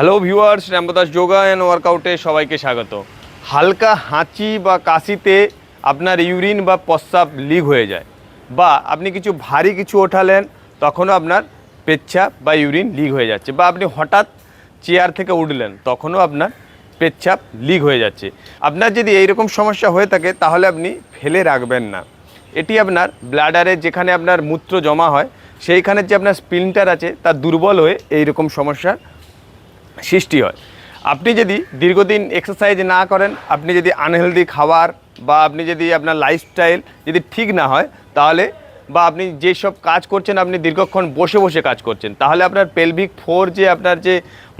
Hello viewers Ramdas yoga and ওয়ার্কআউটে সবাইকে স্বাগত। হালকা হাঁচি বা কাশিতে আপনার ইউরিন বা প্রস্রাব লিক হয়ে যায় বা আপনি কিছু ভারী কিছু ওঠালেন, তখনও আপনার পেচ্ছাপ বা ইউরিন লিক হয়ে যাচ্ছে বা আপনি হঠাৎ চেয়ার থেকে উঠলেন, তখনও আপনার পেচ্ছাপ লিক হয়ে যাচ্ছে। আপনার যদি এইরকম সমস্যা হয়ে থাকে, তাহলে আপনি ফেলে রাখবেন না। এটি আপনার ব্লাডারে যেখানে আপনার মূত্র জমা হয় সেইখানের যে আপনার স্পিনটার আছে, তা দুর্বল হয়ে এইরকম সমস্যার সৃষ্টি হয়। আপনি যদি দীর্ঘদিন এক্সারসাইজ না করেন, আপনি যদি আনহেলদি খাবার বা আপনি যদি আপনার লাইফস্টাইল যদি ঠিক না হয়, তাহলে বা আপনি যেসব কাজ করছেন, আপনি দীর্ঘক্ষণ বসে বসে কাজ করছেন, তাহলে আপনার পেলভিক ফোর যে আপনার যে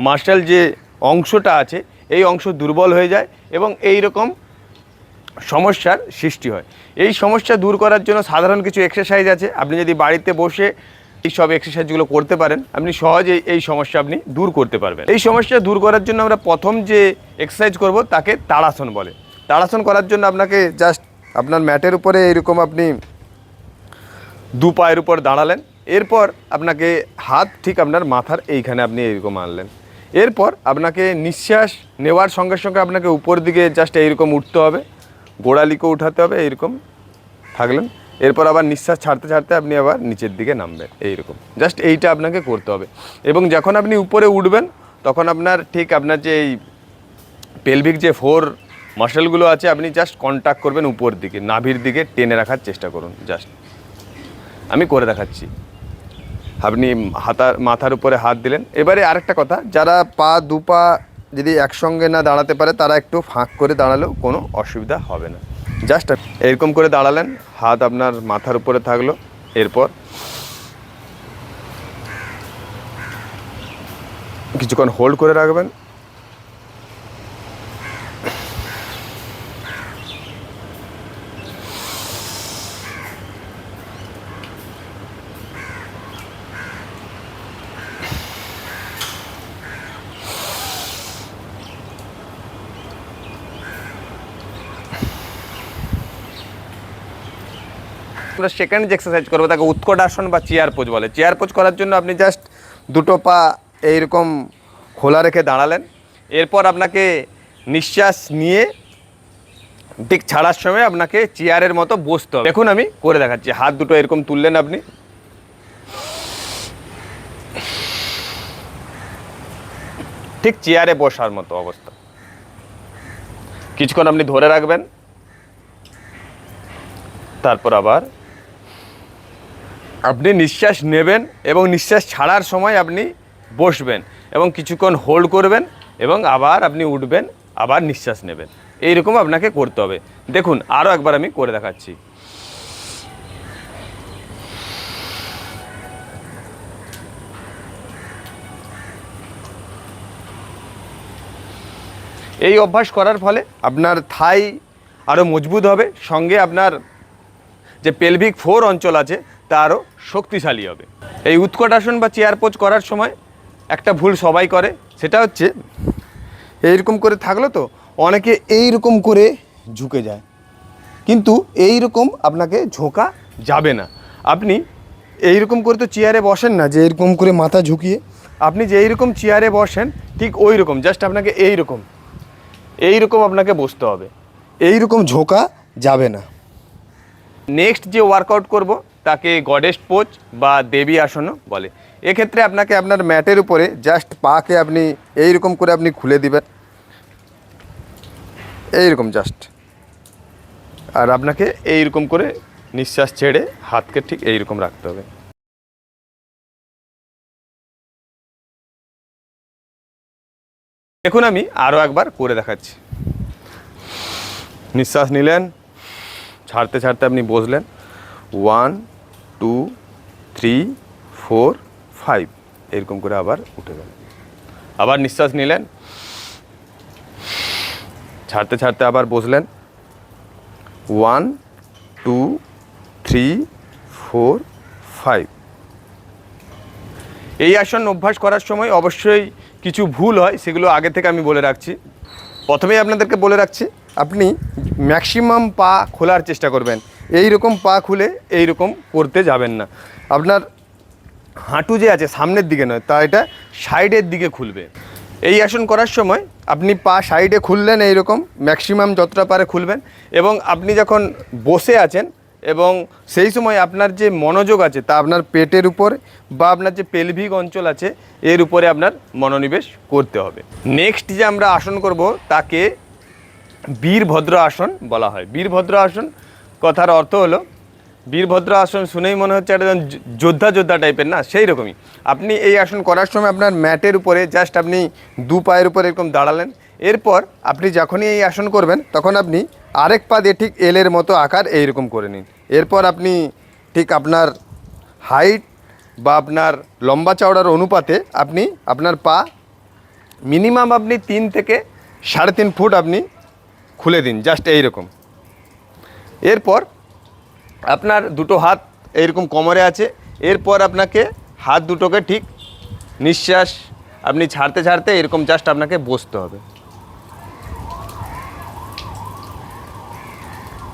মার্শাল যে অংশটা আছে, এই অংশ দুর্বল হয়ে যায় এবং এই রকম সমস্যার সৃষ্টি হয়। এই সমস্যা দূর করার জন্য সাধারণ কিছু এক্সারসাইজ আছে। আপনি যদি বাড়িতে বসে এই সব এক্সারসাইজগুলো করতে পারেন। আপনি সহজেই এই সমস্যা আপনি দূর করতে পারবেন। এই সমস্যা দূর করার জন্য আমরা প্রথম যে এক্সারসাইজ করব, তাকে তাড়াসন বলে। তাড়াসন করার জন্য আপনাকে জাস্ট আপনার ম্যাটের উপরে এইরকম আপনি দু পায়ের উপর দাঁড়ালেন। এরপর আপনাকে হাত ঠিক আপনার মাথার এইখানে আপনি এইরকম আনলেন। এরপর আপনাকে নিঃশ্বাস নেওয়ার সঙ্গে সঙ্গে আপনাকে উপর দিকে জাস্ট এইরকম উঠতে হবে। গোড়ালিকে উঠাতে হবে, এইরকম থাকলেন। এরপর আবার নিঃশ্বাস ছাড়তে ছাড়তে আপনি আবার নিচের দিকে নামবেন, এইরকম। জাস্ট এইটা আপনাকে করতে হবে। এবং যখন আপনি উপরে উঠবেন, তখন আপনার ঠিক আপনার যে এই পেলভিক যে ফোর মাসেলগুলো আছে, আপনি জাস্ট কন্ট্যাক্ট করবেন উপর দিকে, নাভির দিকে টেনে রাখার চেষ্টা করুন জাস্ট আমি করে দেখাচ্ছি। আপনি হাতার মাথার উপরে হাত দিলেন। এবারে আরেকটা কথা, যারা পা দু পা যদি একসঙ্গে না দাঁড়াতে পারে, তারা একটু ফাঁক করে দাঁড়ালেও কোনো অসুবিধা হবে না। জাস্ট এরকম করে দাঁড়ালেন হাত আপনার মাথার উপরে থাকল এরপর কিছুক্ষণ হোল্ড করে রাখবেন। আমরা সেকেন্ড যে এক্সারসাইজ করব, তাকে উৎকট আসন বা চেয়ার পোজ বলে। চেয়ার পোজ করার জন্য আপনি জাস্ট দুটো পা এইরকম খোলা রেখে দাঁড়ালেন। এরপর আপনাকে নিঃশ্বাস নিয়ে ঠিক ছাড়ার সময় আপনাকে চেয়ারের মতো বসতে হবে। দেখুন আমি করে দেখাচ্ছি। হাত দুটো এরকম তুললেন আপনি। ঠিক চেয়ারে বসার মতো অবস্থা। কিছুক্ষণ আপনি ধরে রাখবেন। তারপর আবার আপনি নিঃশ্বাস নেবেন এবং নিঃশ্বাস ছাড়ার সময় আপনি বসবেন এবং কিছুক্ষণ হোল্ড করবেন এবং আবার আপনি উঠবেন, আবার নিঃশ্বাস নেবেন। এইরকম আপনাকে করতে হবে। দেখুন আরও একবার আমি করে দেখাচ্ছি। এই অভ্যাস করার ফলে আপনার থাই আরও মজবুত হবে। সঙ্গে আপনার যে পেলভিক ফোর অঞ্চল আছে তা আরও শক্তিশালী হবে। এই উৎকট আসন বা চেয়ার পোজ করার সময় একটা ভুল সবাই করে, সেটা হচ্ছে এইরকম করে থাকল তো অনেকে এইরকম করে ঝুঁকে যায়। কিন্তু এই রকম আপনাকে ঝোঁকা যাবে না। আপনি এইরকম করে তো চেয়ারে বসেন না, যে এরকম করে মাথা ঝুঁকিয়ে আপনি যে এইরকম চেয়ারে বসেন, ঠিক ওই রকম জাস্ট আপনাকে এই রকম এই রকম আপনাকে বসতে হবে। এই রকম ঝোঁকা যাবে না। নেক্সট যে ওয়ার্কআউট করব তাকে গডেস পোচ বা দেবী আসনও বলে। এক্ষেত্রে আপনাকে আপনার ম্যাটের উপরে জাস্ট পাকে আপনি এইরকম করে আপনি খুলে দিবেন। এইরকম জাস্ট। আর আপনাকে এইরকম করে নিঃশ্বাস ছেড়ে হাতকে ঠিক এইরকম রাখতে হবে। দেখুন আমি আরও একবার করে দেখাচ্ছি। নিঃশ্বাস নিলেন, ছাড়তে ছাড়তে আপনি বসলেন। One two, three, four, five. এরকম করে আবার উঠে গেল। আবার নিঃশ্বাস নিলেন। ছাড়তে ছাড়তে আবার বসলেন। One, two, three, four, five. এই আসন অভ্যাস করার সময় অবশ্যই কিছু ভুল হয়, সেগুলো আগে থেকে আমি বলে রাখছি। প্রথমেই আপনাদেরকে বলে রাখছি, আপনি ম্যাক্সিমাম পা খোলার চেষ্টা করবেন। এই রকম পা খুলে এই রকম করতে যাবেন না। আপনার হাঁটু যে আছে সামনের দিকে নয়, তা এটা সাইডের দিকে খুলবে। এই আসন করার সময় আপনি পা সাইডে খুললেন এইরকম ম্যাক্সিমাম যতটা পারে খুলবেন এবং আপনি যখন বসে আছেন এবং সেই সময় আপনার যে মনোযোগ আছে তা আপনার পেটের উপর বা আপনার যে পেলভিক অঞ্চল আছে, এর উপরে আপনার মনোনিবেশ করতে হবে। নেক্সট যে আমরা আসন করব, তাকে বীরভদ্র আসন বলা হয়। বীরভদ্র আসন কথার অর্থ হলো, বীরভদ্র আসন শুনেই মনে হচ্ছে একটা যোদ্ধা যোদ্ধা টাইপের না? সেই রকমই। আপনি এই আসন করার সময় আপনার ম্যাটের উপরে জাস্ট আপনি দু পায়ের উপরে এরকম দাঁড়ালেন। এরপর আপনি যখনই এই আসন করবেন, তখন আপনি আরেক পা দিয়ে ঠিক এলের মতো আকার এইরকম করে নিন। এরপর আপনি ঠিক আপনার হাইট বা আপনার লম্বা চওড়ার অনুপাতে আপনি আপনার পা মিনিমাম আপনি তিন থেকে সাড়ে তিন ফুট আপনি খুলে দিন জাস্ট এইরকম। এরপর আপনার দুটো হাত এইরকম কোমরে আছে, এরপর আপনাকে হাত দুটোকে ঠিক নিঃশ্বাস আপনি ছাড়তে ছাড়তে এরকম জাস্ট আপনাকে বসতে হবে।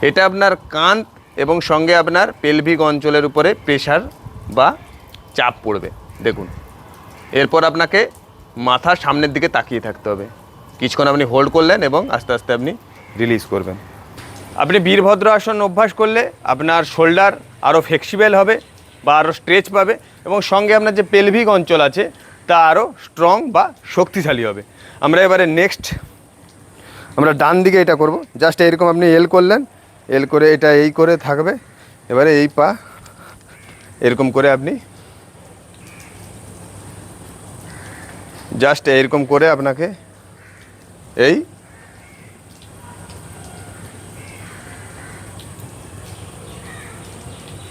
এটা আপনার কাঁধ এবং সঙ্গে আপনার পেলভিক অঞ্চলের উপরে প্রেশার বা চাপ পড়বে, দেখুন। এরপর আপনাকে মাথা সামনের দিকে তাকিয়ে থাকতে হবে। কিছুক্ষণ আপনি হোল্ড করলেন এবং আস্তে আস্তে আপনি রিলিজ করবেন। আপনি বীরভদ্র আসন অভ্যাস করলে আপনার শোল্ডার আরও ফ্লেক্সিবেল হবে বা আরও স্ট্রেচ পাবে এবং সঙ্গে আপনার যে পেলভিক অঞ্চল আছে, তা আরও স্ট্রং বা শক্তিশালী হবে। আমরা এবারে নেক্সট আমরা ডান দিকে এটা করব। জাস্ট এরকম আপনি এল করলেন এল করে এটা এই করে থাকবে। এবারে এই পা, এরকম করে আপনি জাস্ট এরকম করে আপনাকে এই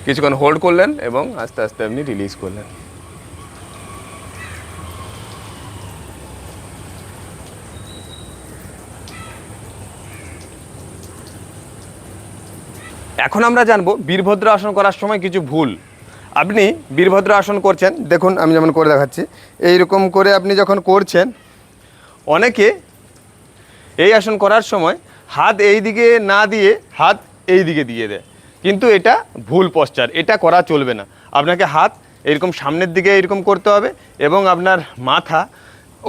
কিছুক্ষণ হোল্ড করলেন এবং আস্তে আস্তে আপনি রিলিজ করলেন। এখন আমরা জানব বীরভদ্র আসন করার সময় কিছু ভুল। আপনি বীরভদ্র আসন করছেন, দেখুন আমি যেমন করে দেখাচ্ছি। এইরকম করে আপনি যখন করছেন, অনেকে এই আসন করার সময় হাত এই দিকে না দিয়ে হাত এই দিকে দিয়ে দেয়। কিন্তু এটা ভুল পশ্চার এটা করা চলবে না। আপনাকে হাত এরকম সামনের দিকে এরকম করতে হবে এবং আপনার মাথা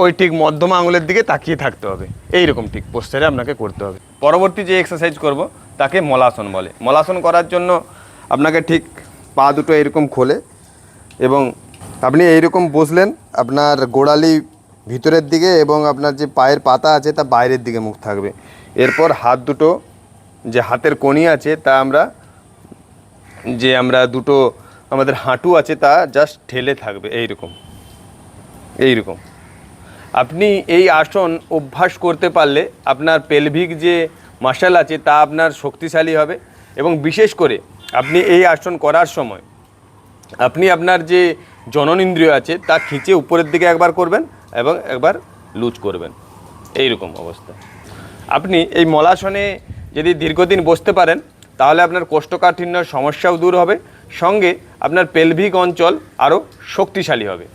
ওই ঠিক মধ্যম আঙুলের দিকে তাকিয়ে থাকতে হবে। এই রকম ঠিক পোস্টারে আপনাকে করতে হবে। পরবর্তী যে এক্সারসাইজ করব, তাকে মলাসন বলে। মলাসন করার জন্য আপনাকে ঠিক পা দুটো এরকম খোলে এবং আপনি এইরকম বসলেন, আপনার গোড়ালি ভিতরের দিকে এবং আপনার যে পায়ের পাতা আছে, তা বাইরের দিকে মুখ থাকবে। এরপর হাত দুটো যে হাতের কণি আছে, তা আমরা যে আমরা দুটো, আমাদের হাঁটু আছে তা জাস্ট ঠেলে থাকবে, এইরকম। এইরকম। আপনি এই আসন অভ্যাস করতে পারলে আপনার পেলভিক যে মাসাল আছে তা আপনার শক্তিশালী হবে এবং বিশেষ করে আপনি এই আসন করার সময় আপনি আপনার যে জননেন্দ্রিয় আছে তা খিঁচে উপরের দিকে একবার করবেন এবং একবার লুজ করবেন। এই রকম অবস্থা। আপনি এই মলাসনে যদি দীর্ঘদিন বসতে পারেন তাহলে আপনার কোষ্ঠকাঠিন্য সমস্যাও দূর হবে। সঙ্গে আপনার পেলভিক অঞ্চল আরও শক্তিশালী হবে।